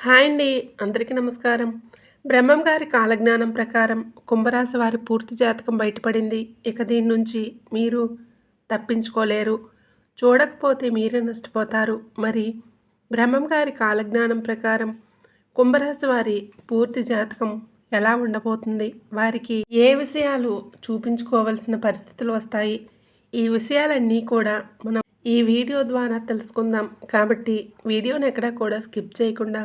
Hi అండి. అందరికీ నమస్కారం. బ్రహ్మం గారి కాలజ్ఞానం ప్రకారం కుంభరాశి వారి పూర్తి జాతకం బయటపడింది. ఇక దీని నుంచి మీరు తప్పించుకోలేరు. చూడకపోతే మీరే నష్టపోతారు. మరి బ్రహ్మం గారి కాలజ్ఞానం ప్రకారం కుంభరాశి వారి పూర్తి జాతకం ఎలా ఉండబోతుంది? వారికి ఏ విషయాలు చూపించుకోవాల్సిన పరిస్థితులు వస్తాయి? ఈ విషయాలన్నీ కూడా మనం ఈ వీడియో ద్వారా తెలుసుకుందాం. కాబట్టి వీడియోని ఎక్కడా కూడా స్కిప్ చేయకుండా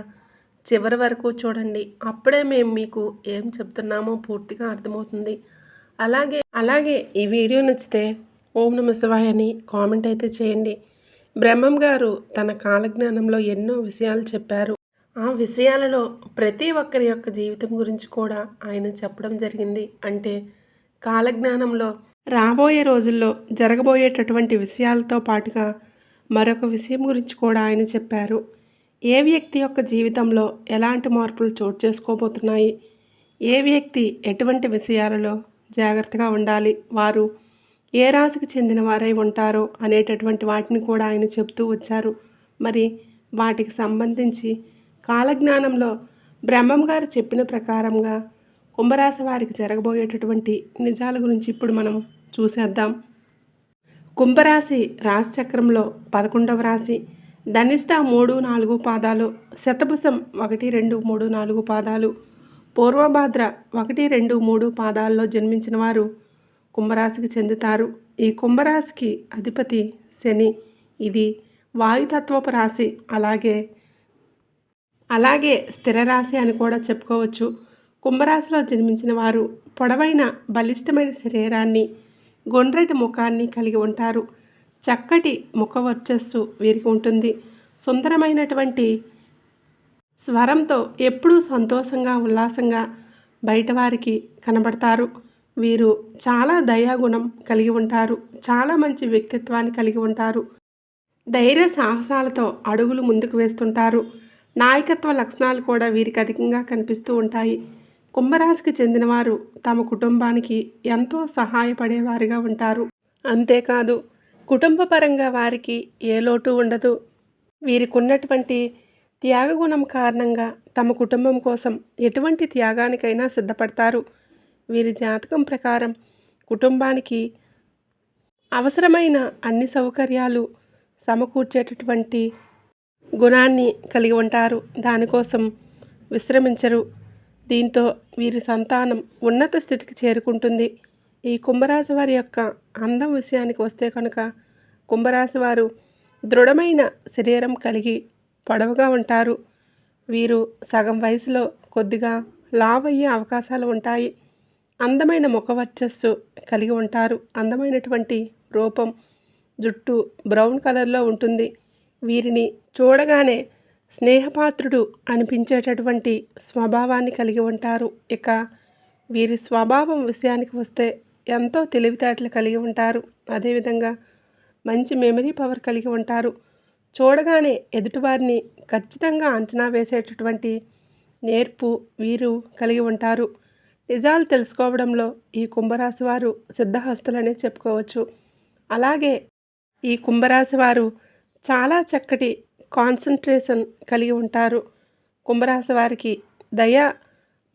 చివరి వరకు చూడండి. అప్పుడే మేము మీకు ఏం చెప్తున్నామో పూర్తిగా అర్థమవుతుంది. అలాగే అలాగే ఈ వీడియో నచ్చితే ఓం నమ శివాయ అని కామెంట్ అయితే చేయండి. బ్రహ్మం గారు తన కాలజ్ఞానంలో ఎన్నో విషయాలు చెప్పారు. ఆ విషయాలలో ప్రతి ఒక్కరి యొక్క జీవితం గురించి కూడా ఆయన చెప్పడం జరిగింది. అంటే కాలజ్ఞానంలో రాబోయే రోజుల్లో జరగబోయేటటువంటి విషయాలతో పాటుగా మరొక విషయం గురించి కూడా ఆయన చెప్పారు. ఏ వ్యక్తి యొక్క జీవితంలో ఎలాంటి మార్పులు చోటు చేసుకోబోతున్నాయి? ఏ వ్యక్తి ఎటువంటి విషయాలలో జాగ్రత్తగా ఉండాలి? వారు ఏ రాశికి చెందిన వారై ఉంటారో? అనేటటువంటి వాటిని కూడా ఆయన చెప్తూ వచ్చారు. మరి వాటికి సంబంధించి కాలజ్ఞానంలో బ్రహ్మం గారు చెప్పిన ప్రకారంగా కుంభరాశి వారికి జరగబోయేటటువంటి నిజాల గురించి ఇప్పుడు మనం చూసేద్దాం. కుంభరాశి రాశి చక్రంలో పదకొండవ రాశి. ధనిష్ట మూడు నాలుగు పాదాలు శతభుసం ఒకటి రెండు మూడు నాలుగు పాదాలు పూర్వభాద్ర ఒకటి రెండు మూడు పాదాల్లో జన్మించిన వారు కుంభరాశికి చెందుతారు. ఈ కుంభరాశికి అధిపతి శని. ఇది వాయుతత్వపు రాశి. అలాగే అలాగే స్థిర రాశి అని కూడా చెప్పుకోవచ్చు. కుంభరాశిలో జన్మించిన వారు పొడవైన బలిష్టమైన శరీరాన్ని గొండ్రటి ముఖాన్ని కలిగి ఉంటారు. చక్కటి ముఖ వర్చస్సు వీరికి ఉంటుంది. సుందరమైనటువంటి స్వరంతో ఎప్పుడూ సంతోషంగా ఉల్లాసంగా బయటవారికి కనబడతారు. వీరు చాలా దయాగుణం కలిగి ఉంటారు. చాలా మంచి వ్యక్తిత్వాన్ని కలిగి ఉంటారు. ధైర్య సాహసాలతో అడుగులు ముందుకు వేస్తుంటారు. నాయకత్వ లక్షణాలు కూడా వీరికి అధికంగా కనిపిస్తూ ఉంటాయి. కుంభరాశికి చెందినవారు తమ కుటుంబానికి ఎంతో సహాయపడేవారిగా ఉంటారు. అంతేకాదు కుటుంబపరంగా వారికి ఏ లోటు ఉండదు. వీరికున్నటువంటి త్యాగగుణం కారణంగా తమ కుటుంబం కోసం ఎటువంటి త్యాగానికైనా సిద్ధపడతారు. వీరి జాతకం ప్రకారం కుటుంబానికి అవసరమైన అన్ని సౌకర్యాలు సమకూర్చేటటువంటి గుణాన్ని కలిగి ఉంటారు. దానికోసం విశ్రమించరు. దీంతో వీరి సంతానం ఉన్నత స్థితికి చేరుకుంటుంది. ఈ కుంభరాశి వారి యొక్క అందం విషయానికి వస్తే కనుక కుంభరాశి వారు దృఢమైన శరీరం కలిగి పొడవుగా ఉంటారు. వీరు సగం వయసులో కొద్దిగా లావ్ అయ్యే అవకాశాలు ఉంటాయి. అందమైన ముఖ వర్చస్సు కలిగి ఉంటారు. అందమైనటువంటి రూపం జుట్టు బ్రౌన్ కలర్లో ఉంటుంది. వీరిని చూడగానే స్నేహపాత్రుడు అనిపించేటటువంటి స్వభావాన్ని కలిగి ఉంటారు. ఇక వీరి స్వభావం విషయానికి వస్తే ఎంతో తెలివితేటలు కలిగి ఉంటారు. అదేవిధంగా మంచి మెమరీ పవర్ కలిగి ఉంటారు. చూడగానే ఎదుటివారిని ఖచ్చితంగా అంచనా వేసేటటువంటి నేర్పు వీరు కలిగి ఉంటారు. నిజాలు తెలుసుకోవడంలో ఈ కుంభరాశి వారు సిద్ధహస్తులనే చెప్పుకోవచ్చు. అలాగే ఈ కుంభరాశి వారు చాలా చక్కటి కాన్సన్ట్రేషన్ కలిగి ఉంటారు. కుంభరాశి వారికి దయ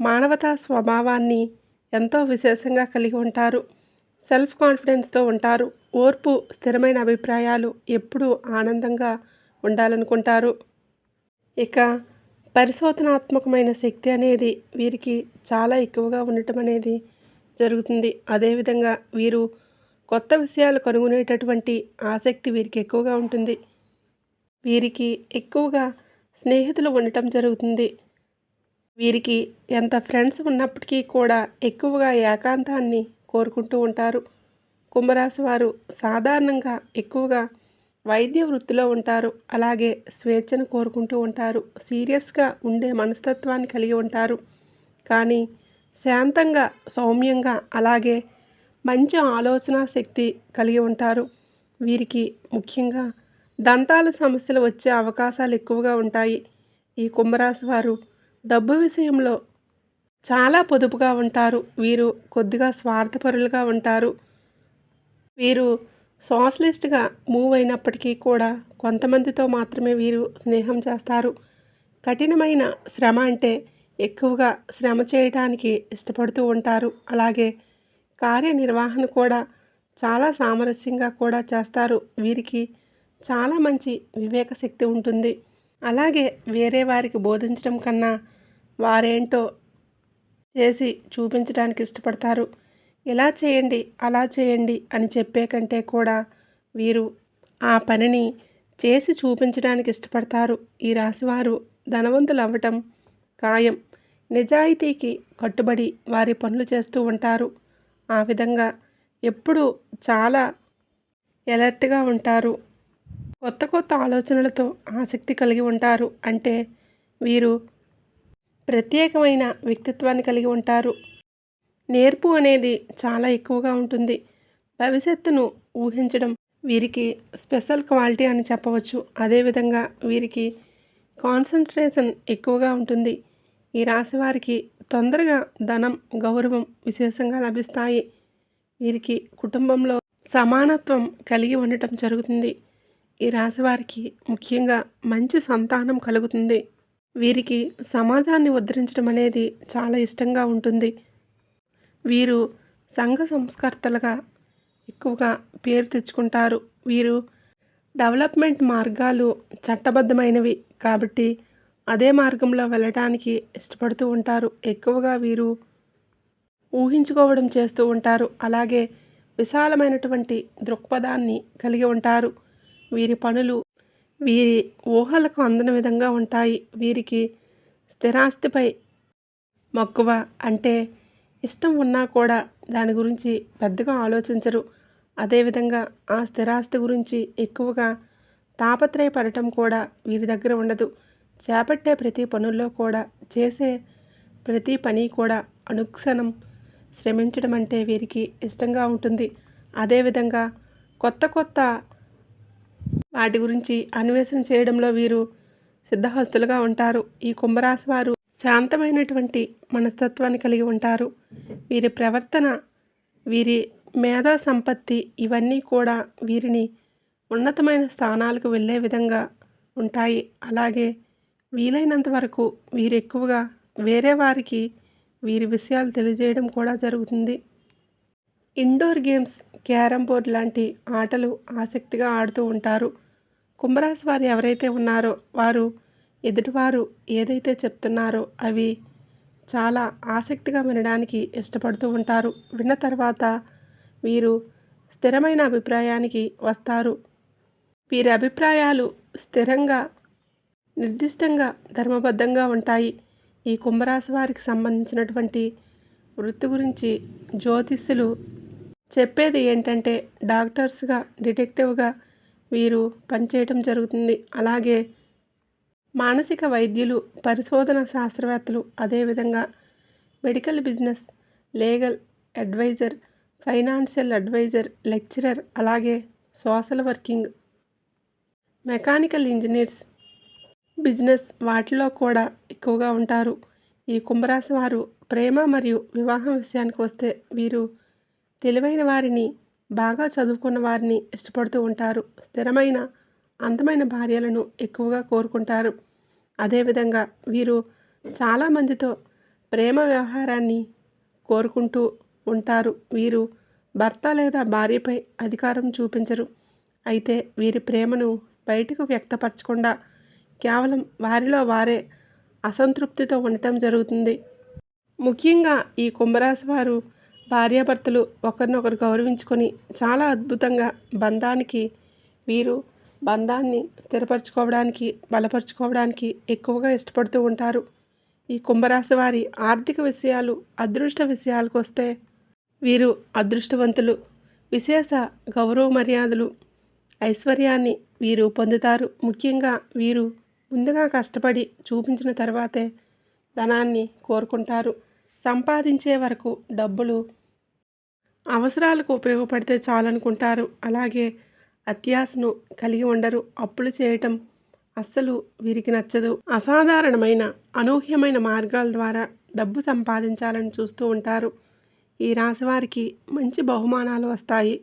మానవతా స్వభావాన్ని ఎంతో విశేషంగా కలిగి ఉంటారు. సెల్ఫ్ కాన్ఫిడెన్స్తో ఉంటారు. ఓర్పు స్థిరమైన అభిప్రాయాలు ఎప్పుడూ ఆనందంగా ఉండాలనుకుంటారు. ఇక పరిశోధనాత్మకమైన శక్తి అనేది వీరికి చాలా ఎక్కువగా ఉండటం అనేది జరుగుతుంది. అదేవిధంగా వీరు కొత్త విషయాలు కనుగొనేటటువంటి ఆసక్తి వీరికి ఎక్కువగా ఉంటుంది. వీరికి ఎక్కువగా స్నేహితులు ఉండటం జరుగుతుంది. వీరికి ఎంత ఫ్రెండ్స్ ఉన్నప్పటికీ కూడా ఎక్కువగా ఏకాంతాన్ని కోరుకుంటూ ఉంటారు. కుంభరాశి వారు సాధారణంగా ఎక్కువగా వైద్య వృత్తిలో ఉంటారు. అలాగే స్వేచ్ఛను కోరుకుంటూ ఉంటారు. సీరియస్గా ఉండే మనస్తత్వాన్ని కలిగి ఉంటారు. కానీ శాంతంగా సౌమ్యంగా అలాగే మంచి ఆలోచన శక్తి కలిగి ఉంటారు. వీరికి ముఖ్యంగా దంతాల సమస్యలు వచ్చే అవకాశాలు ఎక్కువగా ఉంటాయి. ఈ కుంభరాశి వారు డబ్బు విషయంలో చాలా పొదుపుగా ఉంటారు. వీరు కొద్దిగా స్వార్థపరులుగా ఉంటారు. వీరు సోషలిస్ట్గా మూవ్ అయినప్పటికీ కూడా కొంతమందితో మాత్రమే వీరు స్నేహం చేస్తారు. కఠినమైన శ్రమ అంటే ఎక్కువగా శ్రమ చేయడానికి ఇష్టపడుతూ ఉంటారు. అలాగే కార్యనిర్వహణ కూడా చాలా సామరస్యంగా కూడా చేస్తారు. వీరికి చాలా మంచి వివేక శక్తి ఉంటుంది. అలాగే వేరే వారికి బోధించడం కన్నా వారేంటో చేసి చూపించడానికి ఇష్టపడతారు. ఇలా చేయండి అలా చేయండి అని చెప్పే కంటే కూడా వీరు ఆ పనిని చేసి చూపించడానికి ఇష్టపడతారు. ఈ రాశివారు ధనవంతులు అవ్వటం ఖాయం. నిజాయితీకి కట్టుబడి వారి పనులు చేస్తూ ఉంటారు. ఆ విధంగా ఎప్పుడూ చాలా ఎలర్ట్గా ఉంటారు. కొత్త కొత్త ఆలోచనలతో ఆసక్తి కలిగి ఉంటారు. అంటే వీరు ప్రత్యేకమైన వ్యక్తిత్వాన్ని కలిగి ఉంటారు. నేర్పు అనేది చాలా ఎక్కువగా ఉంటుంది. భవిష్యత్తును ఊహించడం వీరికి స్పెషల్ క్వాలిటీ అని చెప్పవచ్చు. అదేవిధంగా వీరికి కాన్సన్ట్రేషన్ ఎక్కువగా ఉంటుంది. ఈ రాశి వారికి తొందరగా ధనం గౌరవం విశేషంగా లభిస్తాయి. వీరికి కుటుంబంలో సమానత్వం కలిగి ఉండటం జరుగుతుంది. ఈ రాశివారికి ముఖ్యంగా మంచి సంతానం కలుగుతుంది. వీరికి సమాజాన్ని ఉద్ధరించడం అనేది చాలా ఇష్టంగా ఉంటుంది. వీరు సంఘ సంస్కర్తలుగా ఎక్కువగా పేరు తెచ్చుకుంటారు. వీరు డెవలప్మెంట్ మార్గాలు చట్టబద్ధమైనవి కాబట్టి అదే మార్గంలో వెళ్ళడానికి ఇష్టపడుతూ ఉంటారు. ఎక్కువగా వీరు ఊహించుకోవడం చేస్తూ ఉంటారు. అలాగే విశాలమైనటువంటి దృక్పథాన్ని కలిగి ఉంటారు. వీరి పనులు వీరి ఊహలకు అందని విధంగా ఉంటాయి. వీరికి స్థిరాస్తిపై మక్కువ అంటే ఇష్టం ఉన్నా కూడా దాని గురించి పెద్దగా ఆలోచించరు. అదేవిధంగా ఆ స్థిరాస్తి గురించి ఎక్కువగా తాపత్రయపడటం కూడా వీరి దగ్గర ఉండదు. చేపట్టే ప్రతి పనుల్లో కూడా చేసే ప్రతి పని కూడా అనుక్షణం శ్రమించడం అంటే వీరికి ఇష్టంగా ఉంటుంది. అదేవిధంగా కొత్త కొత్త వాటి గురించి అన్వేషణ చేయడంలో వీరు సిద్ధహస్తులుగా ఉంటారు. ఈ కుంభరాశి వారు శాంతమైనటువంటి మనస్తత్వాన్ని కలిగి ఉంటారు. వీరి ప్రవర్తన వీరి మేధా సంపత్తి ఇవన్నీ కూడా వీరిని ఉన్నతమైన స్థానాలకు వెళ్ళే విధంగా ఉంటాయి. అలాగే వీలైనంత వరకు వీరు ఎక్కువగా వేరే వారికి వీరి విషయాలు తెలియజేయడం కూడా జరుగుతుంది. ఇండోర్ గేమ్స్ క్యారమ్ బోర్డ్ లాంటి ఆటలు ఆసక్తిగా ఆడుతూ ఉంటారు. కుంభరాశి వారు ఎవరైతే ఉన్నారో వారు ఎదుటివారు ఏదైతే చెప్తున్నారో అవి చాలా ఆసక్తిగా వినడానికి ఇష్టపడుతూ ఉంటారు. విన్న తర్వాత వీరు స్థిరమైన అభిప్రాయానికి వస్తారు. వీరి అభిప్రాయాలు స్థిరంగా నిర్దిష్టంగా ధర్మబద్ధంగా ఉంటాయి. ఈ కుంభరాశి వారికి సంబంధించినటువంటి వృత్తి గురించి జ్యోతిష్యులు చెప్పేది ఏంటంటే డాక్టర్స్గా డిటెక్టివ్గా వీరు పనిచేయటం జరుగుతుంది. అలాగే మానసిక వైద్యులు పరిశోధన శాస్త్రవేత్తలు అదేవిధంగా medical business legal adviser financial adviser lecturer అలాగే social working mechanical engineers business వాటిలో కూడా ఎక్కువగా ఉంటారు. ఈ కుంభరాశి వారు ప్రేమ మరియు వివాహం విషయానికి వస్తే వీరు తెలివైన వారిని బాగా చదువుకున్న వారిని ఇష్టపడుతూ ఉంటారు. స్థిరమైన అందమైన భార్యలను ఎక్కువగా కోరుకుంటారు. అదేవిధంగా వీరు చాలామందితో ప్రేమ వ్యవహారాన్ని కోరుకుంటూ ఉంటారు. వీరు భర్త లేదా భార్యపై అధికారం చూపించరు. అయితే వీరి ప్రేమను బయటకు వ్యక్తపరచకుండా కేవలం వారిలో వారే అసంతృప్తితో ఉండటం జరుగుతుంది. ముఖ్యంగా ఈ కుంభరాశి వారు భార్యాభర్తలు ఒకరినొకరు గౌరవించుకొని చాలా అద్భుతంగా బంధానికి వీరు బంధాన్ని స్థిరపరచుకోవడానికి బలపరుచుకోవడానికి ఎక్కువగా ఇష్టపడుతూ ఉంటారు. ఈ కుంభరాశి వారి ఆర్థిక విషయాలు అదృష్ట విషయాలకు వస్తే వీరు అదృష్టవంతులు. విశేష గౌరవ మర్యాదలు ఐశ్వర్యాన్ని వీరు పొందుతారు. ముఖ్యంగా వీరు ముందుగా కష్టపడి చూపించిన తర్వాతే ధనాన్ని కోరుకుంటారు. సంపాదించే వరకు డబ్బులు అవసరాలకు ఉపయోగపడితే చాలనుకుంటారు. అలాగే అత్యాశను కలిగి ఉండరు. అప్పులు చేయటం అస్సలు వీరికి నచ్చదు. అసాధారణమైన అనూహ్యమైన మార్గాల ద్వారా డబ్బు సంపాదించాలని చూస్తూ ఉంటారు. ఈ రాశి వారికి మంచి బహుమానాలు వస్తాయి.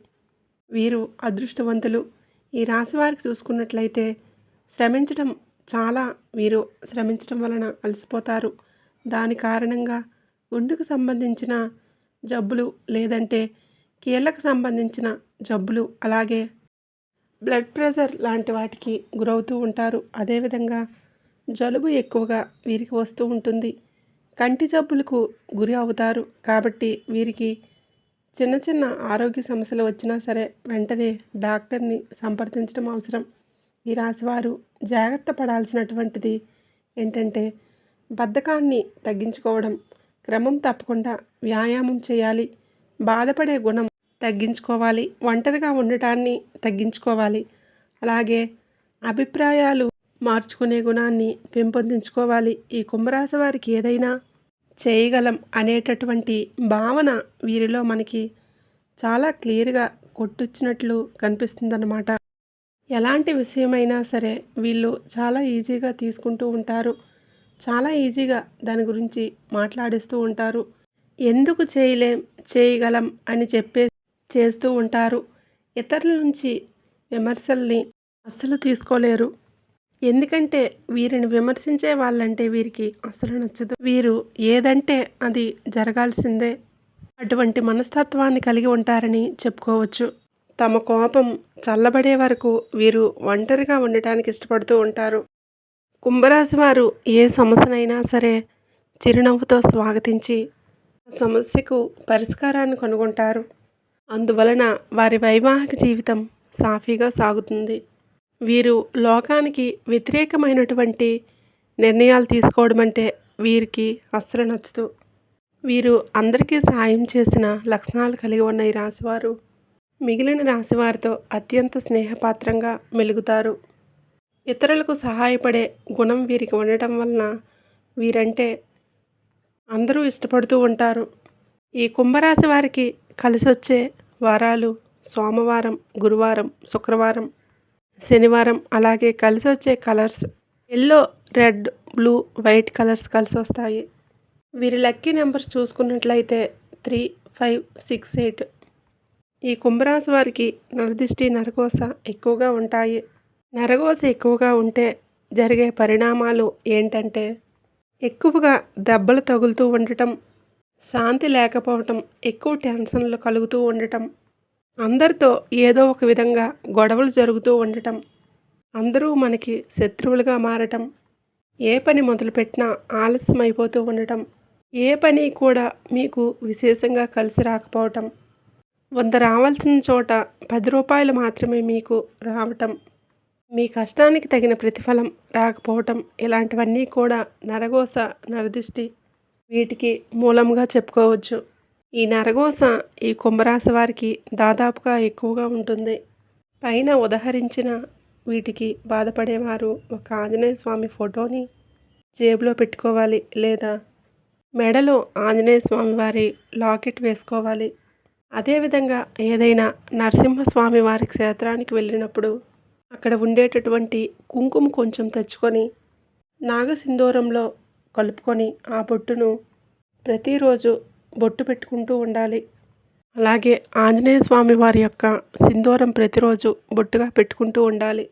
వీరు అదృష్టవంతులు. ఈ రాశి వారికి చూసుకున్నట్లయితే శ్రమించడం చాలా వీరు శ్రమించడం వలన అలసిపోతారు. దాని కారణంగా గుండెకు సంబంధించిన జబ్బులు లేదంటే కీళ్ళకు సంబంధించిన జబ్బులు అలాగే బ్లడ్ ప్రెషర్ లాంటి వాటికి గురవుతూ ఉంటారు. అదేవిధంగా జలుబు ఎక్కువగా వీరికి వస్తూ ఉంటుంది. కంటి జబ్బులకు గురి అవుతారు. కాబట్టి వీరికి చిన్న చిన్న ఆరోగ్య సమస్యలు వచ్చినా సరే వెంటనే డాక్టర్ని సంప్రదించడం అవసరం. ఈ రాశివారు జాగ్రత్త పడాల్సినటువంటిది ఏంటంటే బద్ధకాన్ని తగ్గించుకోవడం క్రమం తప్పకుండా వ్యాయామం చేయాలి. బాధపడే గుణం తగ్గించుకోవాలి. ఒంటరిగా ఉండటాన్ని తగ్గించుకోవాలి. అలాగే అభిప్రాయాలు మార్చుకునే గుణాన్ని పెంపొందించుకోవాలి. ఈ కుంభరాశి వారికి ఏదైనా చేయగలం అనేటటువంటి భావన వీరిలో మనకి చాలా క్లియర్గా కొట్టుచ్చినట్లు కనిపిస్తుందన్నమాట. ఎలాంటి విషయమైనా సరే వీళ్ళు చాలా ఈజీగా తీసుకుంటూ ఉంటారు. చాలా ఈజీగా దాని గురించి మాట్లాడిస్తూ ఉంటారు. ఎందుకు చేయలేం చేయగలం అని చెప్పే చేస్తూ ఉంటారు. ఇతరుల నుంచి విమర్శల్ని అస్సలు తీసుకోలేరు. ఎందుకంటే వీరిని విమర్శించే వాళ్ళంటే వీరికి అసలు నచ్చదు. వీరు ఏదంటే అది జరగాల్సిందే. అటువంటి మనస్తత్వాన్ని కలిగి ఉంటారని చెప్పుకోవచ్చు. తమ కోపం చల్లబడే వరకు వీరు ఒంటరిగా ఉండటానికి ఇష్టపడుతూ ఉంటారు. కుంభరాశి వారు ఏ సమస్యనైనా సరే చిరునవ్వుతో స్వాగతించి సమస్యకు పరిష్కారాన్ని కనుగొంటారు. అందువలన వారి వైవాహిక జీవితం సాఫీగా సాగుతుంది. వీరు లోకానికి వ్యతిరేకమైనటువంటి నిర్ణయాలు తీసుకోవడం అంటే వీరికి అస్సలు నచ్చదు. వీరు అందరికీ సాయం చేసిన లక్షణాలు కలిగి ఉన్న ఈ రాశివారు మిగిలిన రాశివారితో అత్యంత స్నేహపాత్రంగా మెలుగుతారు. ఇతరులకు సహాయపడే గుణం వీరికి ఉండటం వలన వీరంటే అందరూ ఇష్టపడుతూ ఉంటారు. ఈ కుంభరాశి వారికి కలిసి వచ్చే వారాలు సోమవారం గురువారం శుక్రవారం శనివారం అలాగే కలిసి వచ్చే colours yellow red blue white colours కలిసి వస్తాయి వీరి లక్కీ నెంబర్స్ చూసుకున్నట్లయితే త్రీ ఫైవ్ సిక్స్ ఎయిట్. ఈ కుంభరాశి వారికి నరదిష్టి నరకోస ఎక్కువగా ఉంటాయి. నరగోస ఎక్కువగా ఉంటే జరిగే పరిణామాలు ఏంటంటే ఎక్కువగా దెబ్బలు తగులుతూ ఉండటం శాంతి లేకపోవటం ఎక్కువ టెన్షన్లు కలుగుతూ ఉండటం అందరితో ఏదో ఒక విధంగా గొడవలు జరుగుతూ ఉండటం అందరూ మనకి శత్రువులుగా మారటం ఏ పని మొదలుపెట్టినా ఆలస్యం అయిపోతూ ఉండటం ఏ పని కూడా మీకు విశేషంగా కలిసి రాకపోవటం వంద రావాల్సిన చోట పది రూపాయలు మాత్రమే మీకు రావటం మీ కష్టానికి తగిన ప్రతిఫలం రాకపోవటం ఇలాంటివన్నీ కూడా నరగోస నరదిష్టి వీటికి మూలంగా చెప్పుకోవచ్చు. ఈ నరగోస ఈ కుంభరాశి వారికి దాదాపుగా ఎక్కువగా ఉంటుంది. పైన ఉదహరించిన వీటికి బాధపడేవారు ఒక ఆంజనేయ స్వామి ఫోటోని జేబులో పెట్టుకోవాలి లేదా మెడలో ఆంజనేయ స్వామి వారి లాకెట్ వేసుకోవాలి. అదేవిధంగా ఏదైనా నరసింహస్వామి వారి క్షేత్రానికి వెళ్ళినప్పుడు అక్కడ ఉండేటటువంటి కుంకుమ కొంచెం తెచ్చుకొని నాగసింధూరంలో కలుపుకొని ఆ బొట్టును ప్రతిరోజు బొట్టు పెట్టుకుంటూ ఉండాలి. అలాగే ఆంజనేయ స్వామి వారి యొక్క సింధూరం ప్రతిరోజు బొట్టుగా పెట్టుకుంటూ ఉండాలి.